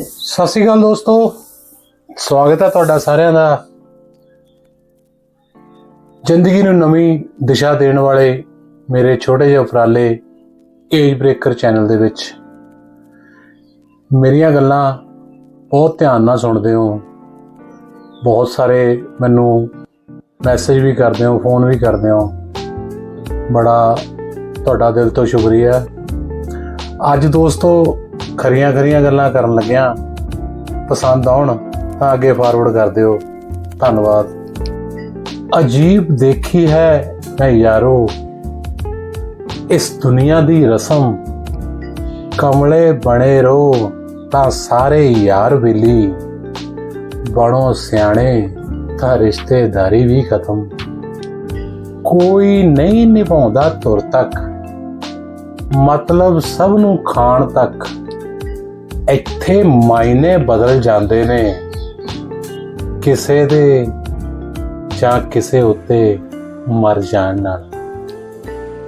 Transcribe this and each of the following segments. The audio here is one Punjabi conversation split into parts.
ਸਤਿ ਸ਼੍ਰੀ ਅਕਾਲ ਦੋਸਤੋ। ਸਵਾਗਤ ਹੈ ਤੁਹਾਡਾ ਸਾਰਿਆਂ ਦਾ। ਜ਼ਿੰਦਗੀ ਨੂੰ ਨਵੀਂ ਦਿਸ਼ਾ ਦੇਣ ਵਾਲੇ ਮੇਰੇ ਛੋਟੇ ਜਿਹੇ ਉਪਰਾਲੇ ਏਜ ਬ੍ਰੇਕਰ ਚੈਨਲ ਦੇ ਵਿੱਚ। ਮੇਰੀਆਂ ਗੱਲਾਂ ਬਹੁਤ ਧਿਆਨ ਨਾਲ ਸੁਣਦੇ ਹੋ। ਬਹੁਤ ਸਾਰੇ ਮੈਨੂੰ ਮੈਸੇਜ ਵੀ ਕਰਦੇ ਹੋ, ਫੋਨ ਵੀ ਕਰਦੇ ਹੋ। ਬੜਾ ਤੁਹਾਡਾ ਦਿਲ ਤੋਂ ਸ਼ੁਕਰੀਆ। ਅੱਜ ਦੋਸਤੋ ਖਰੀਆਂ ਖਰੀਆਂ ਗੱਲਾਂ ਕਰਨ ਲੱਗਿਆ। ਪਸੰਦ ਆਉਣ ਤਾਂ ਅੱਗੇ ਫਾਰਵਰਡ ਕਰ ਦਿਓ। ਧੰਨਵਾਦ। ਅਜੀਬ ਦੇਖੀ ਹੈ ਮੈਂ ਯਾਰੋ। ਇਸ ਦੁਨੀਆ ਦੀ ਰਸਮ, ਕਮਲੇ ਬਣੇ ਰਹੋ ਤਾਂ ਸਾਰੇ ਯਾਰ ਵੇਲੀ ਬਣੋ ਸਿਆਣੇ ਤਾਂ ਰਿਸ਼ਤੇਦਾਰੀ ਵੀ ਖਤਮ। ਕੋਈ ਨਹੀਂ ਨਿਭਾਉਂਦਾ ਤੁਰ ਤੱਕ। ਮਤਲਬ ਸਭ ਨੂੰ ਖਾਣ ਤੱਕ। ਇੱਥੇ ਮਾਇਨੇ ਬਦਲ ਜਾਂਦੇ ਨੇ। ਕਿਸੇ ਦੇ ਜਾਂ ਕਿਸੇ ਉੱਤੇ ਮਰ ਜਾਣ ਨਾਲ।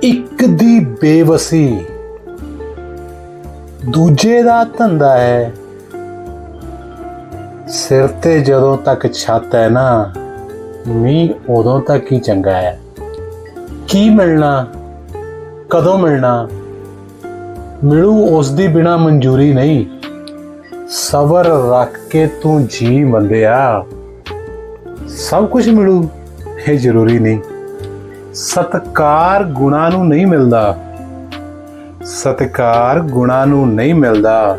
ਇੱਕ ਦੀ ਬੇਵਸੀ ਦੂਜੇ ਦਾ ਧੰਦਾ ਹੈ। ਸਿਰ ਤੇ ਜਦੋਂ ਤੱਕ ਛੱਤ ਹੈ ਨਾ, ਮੀਂਹ ਉਦੋਂ ਤੱਕ ਹੀ ਚੰਗਾ ਹੈ। ਕੀ ਮਿਲਣਾ, ਕਦੋਂ ਮਿਲਣਾ? ਮਿਲੂ ਉਸ ਦੀ ਬਿਨਾ ਮਨਜ਼ੂਰੀ ਨਹੀਂ। ਸਬਰ ਰੱਖ ਕੇ ਤੂੰ ਜੀ ਬੰਦਿਆ ਸਭ ਕੁਝ ਮਿਲੂ, ਇਹ ਜ਼ਰੂਰੀ ਨਹੀਂ। ਸਤਕਾਰ ਗੁਣਾ ਨੂੰ ਨਹੀਂ ਮਿਲਦਾ। ਸਤਕਾਰ ਗੁਣਾ ਨੂੰ ਨਹੀਂ ਮਿਲਦਾ।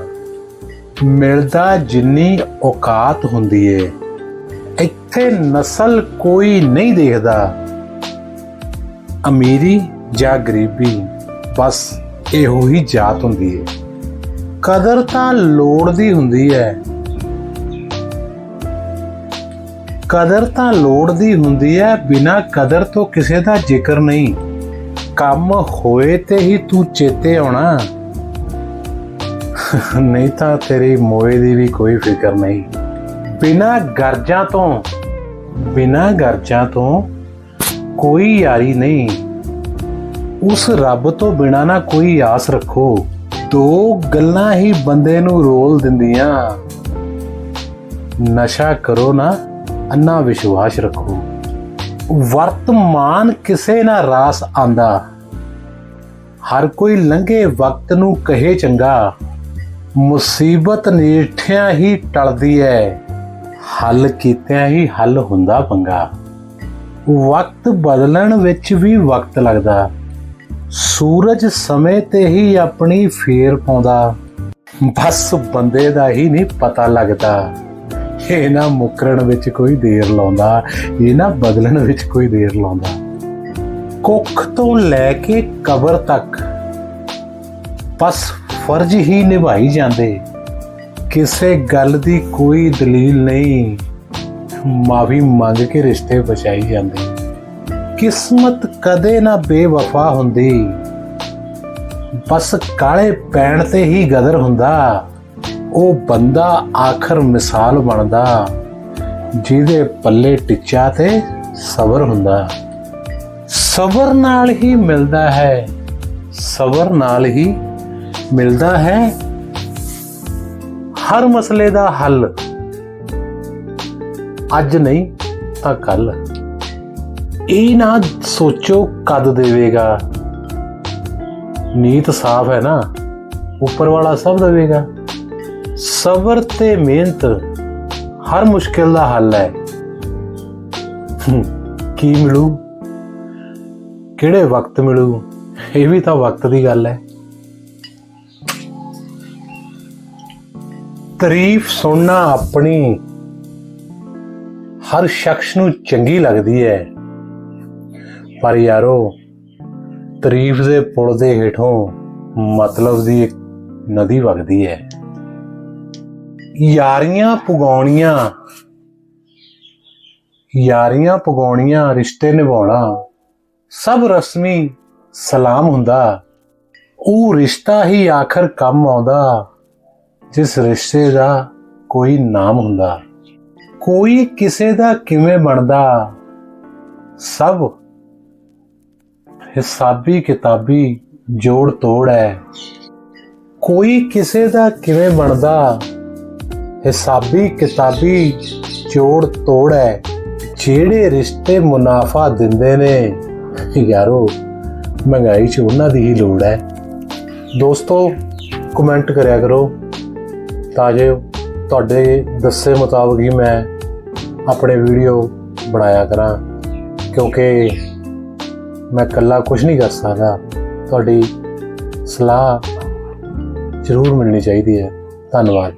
ਮਿਲਦਾ ਜਿੰਨੀ ਔਕਾਤ ਹੁੰਦੀ ਏ। ਇੱਥੇ ਨਸਲ ਕੋਈ ਨਹੀਂ ਦੇਖਦਾ। ਅਮੀਰੀ ਜਾਂ ਗਰੀਬੀ, ਬਸ ਇਹੋ ਹੀ ਜਾਤ ਹੁੰਦੀ ਹੈ ਕਦਰ ਤਾਂ ਲੋੜ ਦੀ ਹੁੰਦੀ ਹੈ। ਕਦਰ ਤਾਂ ਲੋੜ ਦੀ ਹੁੰਦੀ ਹੈ, ਬਿਨਾ ਕਦਰ ਤੋਂ ਕਿਸੇ ਦਾ ਜ਼ਿਕਰ ਨਹੀਂ। ਕੰਮ ਹੋਏ ਤੇ ਹੀ ਤੂੰ ਚੇਤੇ ਆਉਣਾ। ਨਹੀਂ ਤਾਂ ਤੇਰੀ ਮੋਏ ਦੀ ਵੀ ਕੋਈ ਫਿਕਰ ਨਹੀਂ। ਬਿਨਾ ਗਰਜਾਂ ਤੋਂ, ਬਿਨਾ ਗਰਜਾਂ ਤੋਂ ਕੋਈ ਯਾਰੀ ਨਹੀਂ। ਉਸ ਰੱਬ ਤੋਂ ਬਿਨਾ ਨਾ ਕੋਈ ਆਸ ਰੱਖੋ। ਦੋ ਗੱਲਾਂ ਹੀ ਬੰਦੇ ਨੂੰ ਰੋਲ ਦਿੰਦੀਆਂ। ਨਸ਼ਾ ਕਰੋ ਨਾ, ਅੰਨਾ ਵਿਸ਼ਵਾਸ ਰੱਖੋ। ਵਰਤਮਾਨ ਕਿਸੇ ਨਾ ਰਾਸ ਆਂਦਾ। ਹਰ ਕੋਈ ਲੰਘੇ ਵਕਤ ਨੂੰ ਕਹੇ ਚੰਗਾ, ਮੁਸੀਬਤ ਨੀਠਿਆਂ ਹੀ ਟਲਦੀ ਹੈ ਹੱਲ ਕੀਤਿਆਂ ਹੀ ਹੱਲ ਹੁੰਦਾ ਪੰਗਾ। ਵਕਤ ਬਦਲਣ ਵਿੱਚ ਵੀ ਵਕਤ ਲੱਗਦਾ। ਸੂਰਜ ਸਮੇਂ ਤੇ ਹੀ ਆਪਣੀ ਫੇਰ ਪਾਉਂਦਾ। ਬਸ ਬੰਦੇ ਦਾ ਹੀ ਨਹੀਂ ਪਤਾ ਲੱਗਦਾ। ਇਹ ਨਾ ਮੁਕਰਨ ਵਿੱਚ ਕੋਈ ਦੇਰ ਲਾਉਂਦਾ, ਇਹ ਨਾ ਬਦਲਣ ਵਿੱਚ ਕੋਈ ਦੇਰ ਲਾਉਂਦਾ। ਕੁੱਖ ਤੋਂ ਲੈ ਕੇ ਕਬਰ ਤੱਕ ਬਸ ਫਰਜ਼ ਹੀ ਨਿਭਾਈ ਜਾਂਦੇ। ਕਿਸੇ ਗੱਲ ਦੀ ਕੋਈ ਦਲੀਲ ਨਹੀਂ। ਮਾਫੀ ਮੰਗ ਕੇ ਰਿਸ਼ਤੇ ਬਚਾਈ ਜਾਂਦੇ। ਕਿਸਮਤ ਕਦੇ ਨਾ ਬੇਵਫਾ ਹੁੰਦੀ। ਬਸ ਕਾਲੇ ਪੈਣ ਤੇ ਹੀ ਗਦਰ ਹੁੰਦਾ। ਉਹ ਬੰਦਾ ਆਖਰ ਮਿਸਾਲ ਬਣਦਾ। ਜਿਹਦੇ ਪੱਲੇ ਟਿੱਚਾ ਤੇ ਸਬਰ ਹੁੰਦਾ। ਸਬਰ ਨਾਲ ਹੀ ਮਿਲਦਾ ਹੈ। ਸਬਰ ਨਾਲ ਹੀ ਮਿਲਦਾ ਹੈ। ਹਰ ਮਸਲੇ ਦਾ ਹੱਲ। ਅੱਜ ਨਹੀਂ ਤਾਂ ਕੱਲ ਇਹ ਨਾ ਸੋਚੋ ਕਦ ਦੇਵੇਗਾ। ਨੀਤ ਸਾਫ਼ ਹੈ ਨਾ, ਉੱਪਰ ਵਾਲਾ ਸਭ ਦੇਵੇਗਾ। ਸਬਰ ਤੇ ਮਿਹਨਤ ਹਰ ਮੁਸ਼ਕਿਲ ਦਾ ਹੱਲ ਹੈ। ਕੀ ਮਿਲੂ? ਕਿਹੜੇ ਵਕਤ ਮਿਲੂ? ਇਹ ਵੀ ਤਾਂ ਵਕਤ ਦੀ ਗੱਲ ਹੈ। ਤਾਰੀਫ ਸੁਣਨਾ ਆਪਣੀ ਹਰ ਸ਼ਖਸ ਨੂੰ ਚੰਗੀ ਲੱਗਦੀ ਹੈ। ਪਰ ਯਾਰੋ, ਤਾਰੀਫ ਦੇ ਪੁਲ ਦੇ ਹੇਠੋਂ ਮਤਲਬ ਦੀ ਇੱਕ ਨਦੀ ਵਗਦੀ ਹੈ। ਯਾਰੀਆਂ ਪੁਗਾਉਣੀਆਂ ਯਾਰੀਆਂ ਪੁਗਾਉਣੀਆਂ ਰਿਸ਼ਤੇ ਨਿਭਾਉਣਾ, ਸਭ ਰਸਮੀ ਸਲਾਮ ਹੁੰਦਾ। ਉਹ ਰਿਸ਼ਤਾ ਹੀ ਆਖਰ ਕੰਮ ਆਉਂਦਾ, ਜਿਸ ਰਿਸ਼ਤੇ ਦਾ ਕੋਈ ਨਾਮ ਹੁੰਦਾ। ਕੋਈ ਕਿਸੇ ਦਾ ਕਿਵੇਂ ਬਣਦਾ, ਸਭ ਹਿਸਾਬੀ ਕਿਤਾਬੀ ਜੋੜ ਤੋੜ ਹੈ। ਕੋਈ ਕਿਸੇ ਦਾ ਕਿਵੇਂ ਬਣਦਾ? ਹਿਸਾਬੀ ਕਿਤਾਬੀ ਜੋੜ ਤੋੜ ਹੈ। ਜਿਹੜੇ ਰਿਸ਼ਤੇ ਮੁਨਾਫਾ ਦਿੰਦੇ ਨੇ, ਯਾਰੋ, ਮਹਿੰਗਾਈ 'ਚ ਉਹਨਾਂ ਦੀ ਹੀ ਲੋੜ ਹੈ। ਦੋਸਤੋ ਕਮੈਂਟ ਕਰਿਆ ਕਰੋ। ਤਾਂ ਜੋ ਤੁਹਾਡੇ ਦੱਸੇ ਮੁਤਾਬਕ ਹੀ ਮੈਂ ਆਪਣੇ ਵੀਡੀਓ ਬਣਾਇਆ ਕਰਾਂ। ਕਿਉਂਕਿ ਮੈਂ ਇਕੱਲਾ ਕੁਝ ਨਹੀਂ ਕਰ ਸਕਦਾ। ਤੁਹਾਡੀ ਸਲਾਹ ਜ਼ਰੂਰ ਮਿਲਣੀ ਚਾਹੀਦੀ ਹੈ। ਧੰਨਵਾਦ।